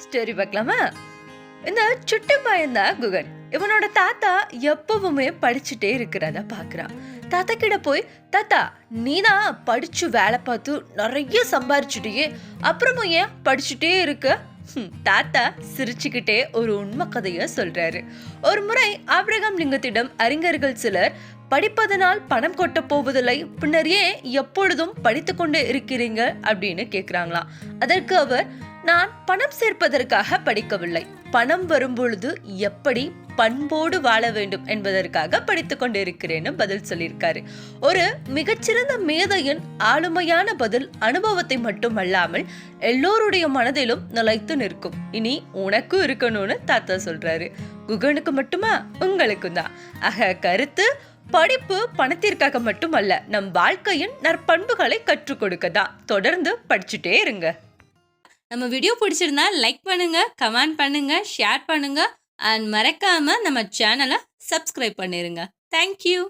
Story பார்க்கலாமா? இந்த சுட்டி பையன்தான் குகன் இவனோட தாத்தா எப்பவுமே படிச்சுட்டே இருக்கிறத பார்க்குறான். தாத்தா கிட்ட போய் தாத்தா நீதான் படிச்சு வேலை பார்த்து நிறைய சம்பாரிச்சுட்டியே அப்புறமும் ஏன் படிச்சுட்டே இருக்க? தாத்தா சிரிச்சுக்கிட்டே ஒரு உண்மை கதைய சொல்றாரு. ஒரு முறை ஆபிரகாம் லிங்கத்திடம் அறிஞர்கள் சிலர் படிப்பதனால் பணம் கொட்ட போவதில்லை பின்னரே எப்பொழுதும் படித்து கொண்டு இருக்கிறீங்க? அப்படின்னு கேட்குறாங்களாம் அதற்கு அவர் நான் பணம் சேர்ப்பதற்காக படிக்கவில்லை. பணம் வரும்பொழுது எப்படி பண்போடு வாழ வேண்டும் என்பதற்காக படித்து கொண்டிருக்கிறேன்னு பதில் சொல்லியிருக்காரு. ஒரு மிகச்சிறந்த மேதையின் ஆளுமையான பதில் அனுபவத்தை மட்டுமல்லாமல் எல்லோருடைய மனதிலும் நிலைத்து நிற்கும். இனி உனக்கும் இருக்கணும்னு தாத்தா சொல்றாரு. குகனுக்கு மட்டுமா? உங்களுக்கும் தான். ஆக கருத்து படிப்பு பணத்திற்காக மட்டுமல்ல நம் வாழ்க்கையின் நற்பண்புகளை கற்றுக் கொடுக்க தான் தொடர்ந்து படிச்சுட்டே இருங்க. நம்ம வீடியோ பிடிச்சிருந்தா லைக் பண்ணுங்கள் கமெண்ட் பண்ணுங்கள் ஷேர் பண்ணுங்கள் அண்ட் மறக்காமல் நம்ம சேனலை சப்ஸ்கிரைப் பண்ணிடுங்க தேங்க்யூ